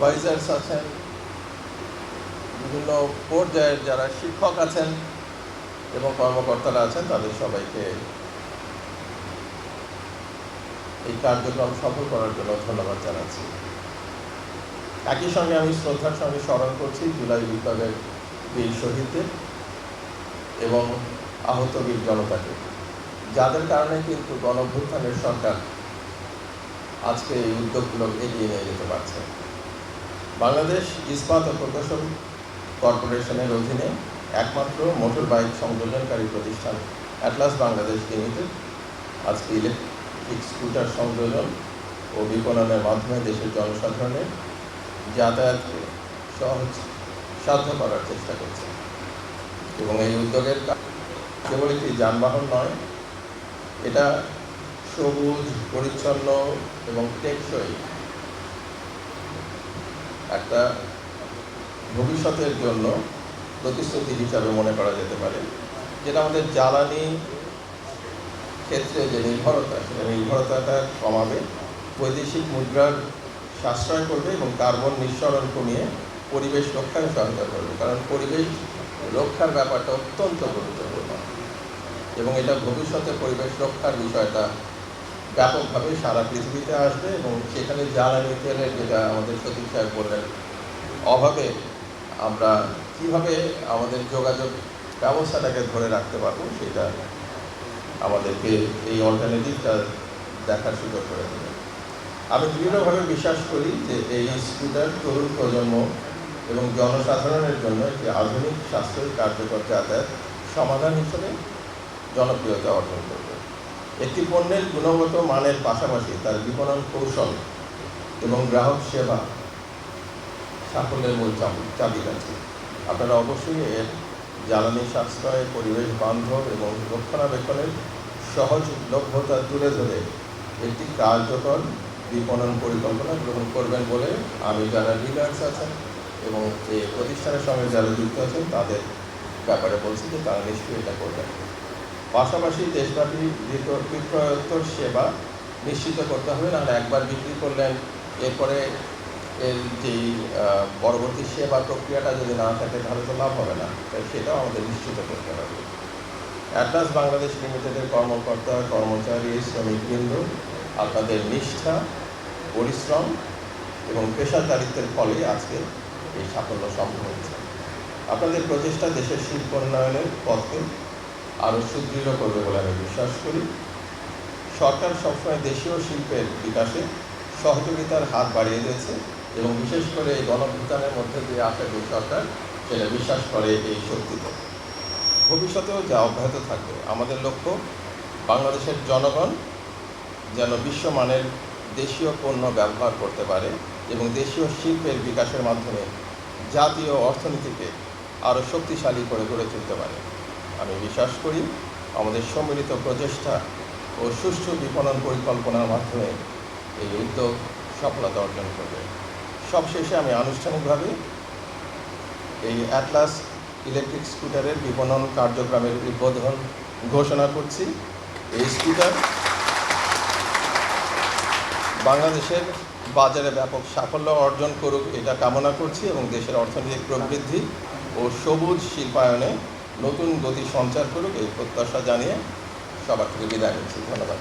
Advisers আছেন, বিভিন্ন পর্যায়ের যারা শিক্ষক আছেন এবং কর্মকর্তারা আছেন, তাদের সবাইকে এই কার্যক্রম সফল করার জন্য ধন্যবাদ জানাচ্ছি। একই সঙ্গে আমি শ্রদ্ধার সঙ্গে স্মরণ করছি জুলাই বিপ্লবের বীর শহীদদের এবং আহত বীর জনতাকে, যাদের কারণে কিন্তু গণভ্যুত্থানের সরকার আজকে এই উদ্যোগগুলো এগিয়ে নিয়ে যেতে পারছে। বাংলাদেশ ইস্পাত ও প্রকৌশল কর্পোরেশনের অধীনে একমাত্র মোটর বাইক সংযোজনকারী প্রতিষ্ঠান অ্যাটলাস বাংলাদেশ লিমিটেড। আজকে ইলেকট্রিক স্কুটার সংযোজন ও বিপণনের মাধ্যমে দেশের জনসাধারণের যাতায়াতকে সহজ সাধ্য করার চেষ্টা করছে এবং এই উদ্যোগের কেবল একটি যানবাহন নয়, এটা সবুজ, পরিচ্ছন্ন এবং টেকসই একটা ভবিষ্যতের জন্য প্রতিশ্রুতি হিসাবে মনে করা যেতে পারে, যেটা আমাদের জ্বালানি ক্ষেত্রে যে নির্ভরতা, সেটা নির্ভরতাটা কমাবে, বৈদেশিক মুদ্রার সাশ্রয় করবে এবং কার্বন নিঃসরণ কমিয়ে পরিবেশ রক্ষায় সহায়তা করবে। কারণ পরিবেশ রক্ষার ব্যাপারটা অত্যন্ত গুরুত্বপূর্ণ এবং এটা ভবিষ্যতে পরিবেশ রক্ষার বিষয়টা ব্যাপকভাবে সারা পৃথিবীতে আসবে এবং সেখানে জ্বালানি তেলের যেটা আমাদের সতীশ সাহেব বললেন, অভাবে আমরা কীভাবে আমাদের যোগাযোগ ব্যবস্থাটাকে ধরে রাখতে পারব সেটা আমাদেরকে এই অল্টারনেটিভটা দেখার সুযোগ করে দেবে। আমি দৃঢ়ভাবে বিশ্বাস করি যে এই স্কুটার তরুণ প্রজন্ম এবং জনসাধারণের জন্য একটি আধুনিক, সাশ্রয়ী, কার্যকর যাতায়াত সমাধান হিসেবে জনপ্রিয়তা অর্জন করবে। একটি পণ্যের গুণগত মানের পাশাপাশি তার বিপণন কৌশল এবং গ্রাহক সেবা সাফল্যের মূল চাবি, চাবিকাঠি। আপনারা অবশ্যই এর জ্বালানি সাশ্রয়, পরিবেশ বান্ধব এবং রক্ষণাবেক্ষণের সহজ লভ্যতা তুলে ধরে একটি কার্যকর বিপণন পরিকল্পনা গ্রহণ করবেন বলে আমি যারা লিডার্স আছেন এবং এই প্রতিষ্ঠানের সঙ্গে যারা যুক্ত আছেন, তাদের ব্যাপারে বলছি যে তারা নিশ্চয়ই এটা করবেন। পাশাপাশি দেশব্যাপী বিক্র- বিক্রয়োত্তর সেবা নিশ্চিত করতে হবে নাহলে একবার বিক্রি করলেন এরপরে এর আহ, পরবর্তী সেবা প্রক্রিয়াটা যদি না থাকে তাহলে তো লাভ হবে না। তাই সেটাও আমাদের নিশ্চিত করতে হবে। অ্যাটলাস বাংলাদেশ লিমিটেডের কর্মকর্তা কর্মচারী শ্রমিকবৃন্দ আপনাদের নিষ্ঠা পরিশ্রম এবং পেশাদারিত্বের ফলে আজকে এই সাফল্য সম্ভব হয়েছে। আপনাদের প্রচেষ্টা দেশের শিল্প উন্নয়নের পথকে আরও সুদৃঢ় করবে বলে আমি বিশ্বাস করি। সরকার সবসময় দেশীয় শিল্পের বিকাশে সহযোগিতার হাত বাড়িয়ে দিয়েছে এবং বিশেষ করে এই গণভূতানের মধ্যে দিয়ে আসা সরকার, সেটা বিশ্বাস করে এই শক্তিতে। ভবিষ্যতেও যা অব্যাহত থাকবে, আমাদের লক্ষ্য বাংলাদেশের জনগণ যেন বিশ্বমানের দেশীয় পণ্য ব্যবহার করতে পারে এবং দেশীয় শিল্পের বিকাশের মাধ্যমে জাতীয় অর্থনীতিকে আরও শক্তিশালী করে গড়ে তুলতে পারে। আমি বিশ্বাস করি আমাদের সম্মিলিত প্রচেষ্টা ও সুষ্ঠু বিপণন পরিকল্পনার মাধ্যমে এই উদ্যোগ সফলতা অর্জন করবে। সবশেষে আমি আনুষ্ঠানিকভাবে এই অ্যাটলাস ইলেকট্রিক স্কুটারের বিপণন কার্যক্রমের উদ্বোধন ঘোষণা করছি। এই স্কুটার বাংলাদেশের বাজারে ব্যাপক সাফল্য অর্জন করুক এটা কামনা করছি এবং দেশের অর্থনৈতিক প্রবৃদ্ধি ও সবুজ শিল্পায়নে নতুন গতি সঞ্চার করুক এই প্রত্যাশা জানিয়ে সবার থেকে বিদায় নিচ্ছি। ধন্যবাদ।